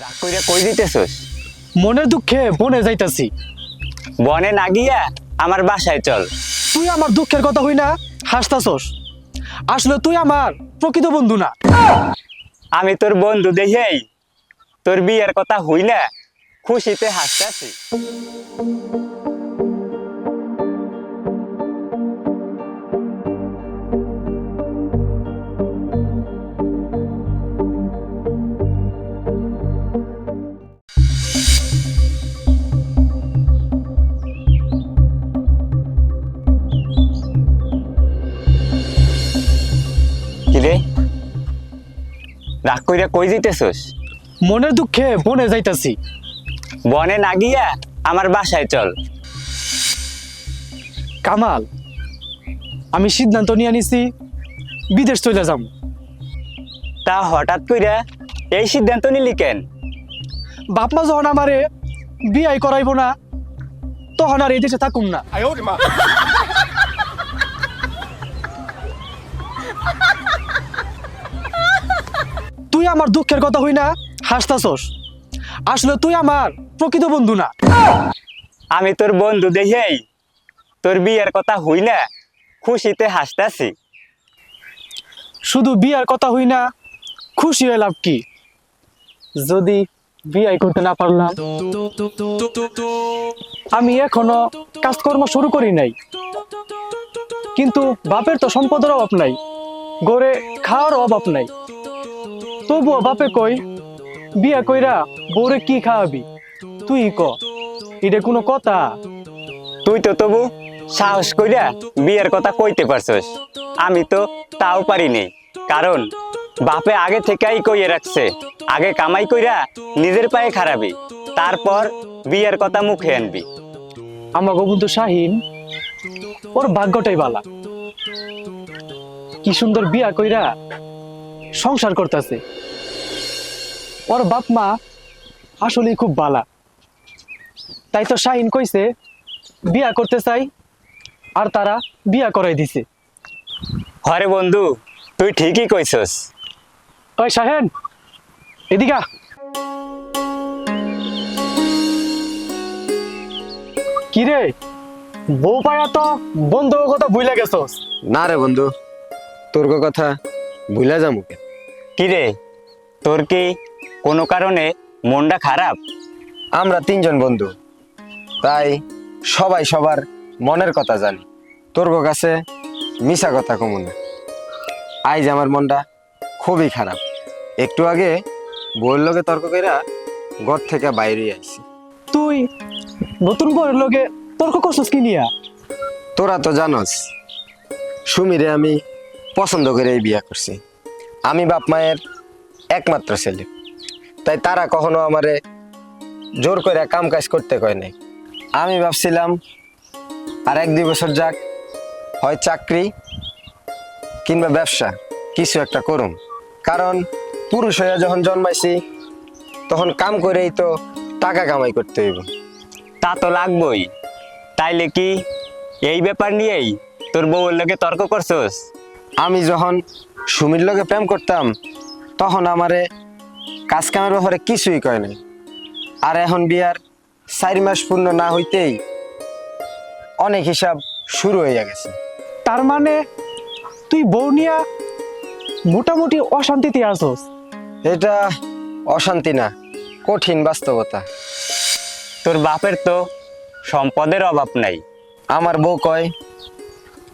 রাগ কইরা কই দিতেছস? মনের দুঃখে বনে যাইতাছি। বনে না গিয়া আমার বাসায় চল। তুই আমার দুঃখের কথা হই না হাসতাছস। আসলে তুই আমার প্রকৃত বন্ধু না। আমি তোর বন্ধু দেখেই তোর বিয়ের কথা হই না খুশিতে হাসতেছি। রাগ কইরা কই দিতেছস মনের দুঃখে বনে যাইতাছি। বনে না গিয়া আমার বাসায় চল। কামাল আমি সিদ্ধান্ত নিয়ে নিছি বিদেশ চলে যাম। তা হঠাৎ কইরা এই সিদ্ধান্ত নিলি কেন? বাপ মা যখন আমারে বিয়াই করাইব না তখন আর এই দেশে থাকুম না। তুই আমার দুঃখের কথা হই না হাসতাছস। আসলে তুই আমার প্রকৃত বন্ধু না। আমি তোর বন্ধু দেখেই তোর বিয়ের কথা হই না খুশিতে হাসতাছি। শুধু বিয়ার কথা হই না খুশি হয়ে লাভ কি? যদি বিয়ে করতে না পারলাম আমি এখনও কাজকর্ম শুরু করি নাই। কিন্তু বাপের তো সম্পদের অভাব নাই গড়ে খাওয়ার অভাব নাই। তবুও বাপে কই বিয়া কইরা বউরে কি খাওয়াবি? তুই ক এটা কোনো কথা? তুই তো তবু সাহস কইরা বিয়ের কথা কইতে পারছস। আমি তো তাও পারিনি কারণ বাপে আগে থেকেই কইয়ে রাখছে আগে কামাই কইরা নিজের পায়ে খারাপি তারপর বিয়ের কথা মুখে আনবি। আমার বন্ধু শাহিন ওর ভাগ্যটাই বালা কি সুন্দর বিয়া কইরা সংসার করতেছে। ওর বাপ মা আসলে খুব বালা। তাই তো শাহিন কইছে বিয়া করতে চাই আর তারা বিয়া করাই দিছে। হরে বন্ধু তুই ঠিকই কইছস। ওই শাহেন এদিকা কিরে বউ পায়া তো বন্ধু কথা ভুলে গেছস। না রে বন্ধু তোর কথা ভুলা যামু কেন? কিরে? তোর কি কোনো কারণে মনটা খারাপ? আমরা তিনজন বন্ধু। তাই সবাই সবার মনের কথা জানি। তোর গো কাছে মিশা কথা কমু না। আইজ আমার মনটা খুবই খারাপ। একটু আগে বউয়ের লগে তর্ক কইরা ঘর থেকে বাইরে আইছি। তুই নতুন বউয়ের লগে তর্ক করছিস কি নিয়া? তোরা তো জানস সুমিরে আমি পছন্দ করে এই বিয়া করছি। আমি বাপ মায়ের একমাত্র ছেলে। তাই তারা কখনো আমারে জোর করে কাম কাজ করতে কয় নাই। আমি ভাবছিলাম, আর এক দুই বছর যাক, হয় চাকরি কিংবা ব্যবসা, কিছু একটা করুম। কারণ পুরুষ হয়ে যখন জন্মাইছি, তখন কাম করেই তো টাকা কামাই করতে হইব। তা তো লাগবই। তাইলে কি এই ব্যাপার নিয়েই তোর বউয়ের লগে তর্ক করছস? আমি যখন সুমির লগে প্রেম করতাম তখন আমারে কাজ কামের ব্যাপারে কিছুই কয় নাই। আর এখন বিয়ার চার মাস পূর্ণ না হইতেই অনেক হিসাব শুরু হয়ে গেছে। তার মানে তুই বউ নিয়া মোটামুটি অশান্তিতে আসোস এটা অশান্তি না কঠিন বাস্তবতা। তোর বাপের তো সম্পদের অভাব নাই। আমার বউ কয়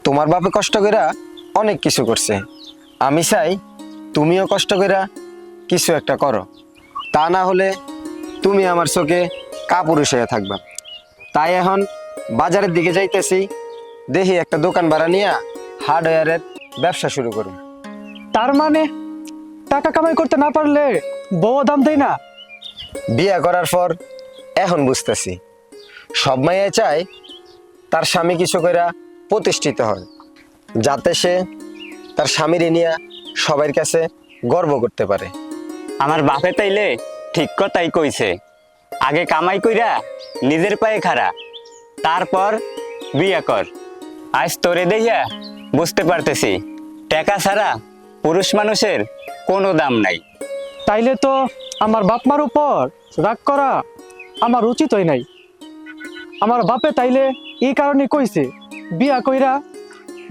তোমার বাপে কষ্ট কইরা অনেক কিছু করছে। আমি চাই তুমিও কষ্ট কইরা কিছু একটা করো। তা না হলে তুমি আমার চোখে কাপুরুষ হয়ে থাকবা। তাই এখন বাজারের দিকে যাইতেছি। দেখি একটা দোকান ভাড়া নিয়ে হার্ডওয়্যারের ব্যবসা শুরু করুন। তার মানে টাকা কামাই করতে না পারলে বউ দাম দেয় না? বিয়ে করার পর এখন বুঝতেছি। সব মাইয়া চায় তার স্বামী কিছু কইরা প্রতিষ্ঠিত হয়। যাতে সে তার স্বামীর নিয়ে সবার কাছে গর্ব করতে পারে। আমার বাপে তাইলে ঠিক কথাই কইছে আগে কামাই কইরা নিজের পায়ে খাড়া তারপর বিয়া কর। আজ তোরে দেখিয়া বুঝতে পারতেছি টাকা ছাড়া পুরুষ মানুষের কোনো দাম নাই। তাইলে তো আমার বাপ মার উপর রাগ করা আমার উচিতই নাই। আমার বাপে তাইলে এই কারণে কইছে বিয়া কইরা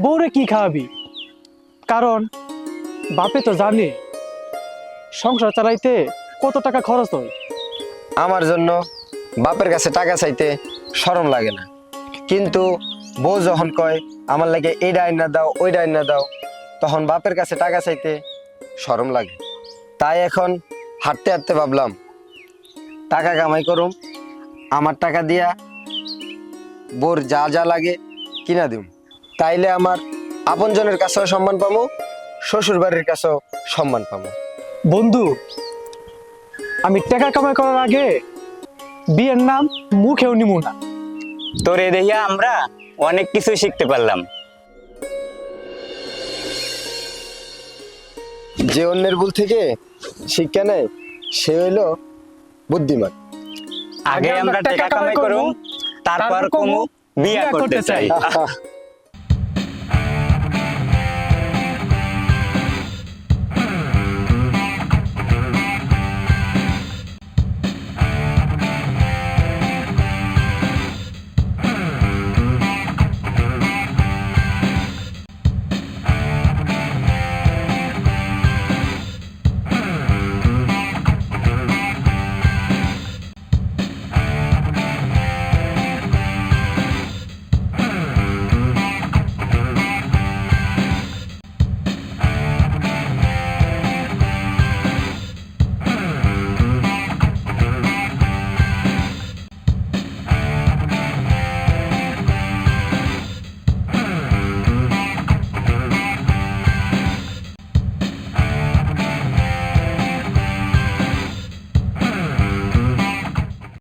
বউরে কি খাওয়াবি? কারণ বাপে তো জানে, সংসার চালাইতে কত টাকা খরচ হয়। আমার জন্য বাপের কাছে টাকা চাইতে শরম লাগে না। কিন্তু বউ যখন কয়, আমার লাগে এই ডাইন না দাও, ওই ডাইন না দাও, তখন বাপের কাছে টাকা চাইতে শরম লাগে। তাই এখন হাঁটতে হাঁটতে ভাবলাম, টাকা কামাই করুম, আমার টাকা দিয়া বোর যা যা লাগে কিনা দিম। তাইলে আমার আপনজনের কাছেও সম্মান পাবো শ্বশুর বাড়ির কাছেও সম্মান পাবো বন্ধু আমি টাকা কামাই করার আগে বিয়ের নাম মুখেও নিমু না। তোরে দেখিয়া আমরা অনেক কিছু শিখতে পারলাম। যে অন্যের ভুল থেকে শিক্ষা নেয় সে হইল বুদ্ধিমান। আগে আমরা টাকা কামাই করুম তারপর কমু বিয়া করতে চাই।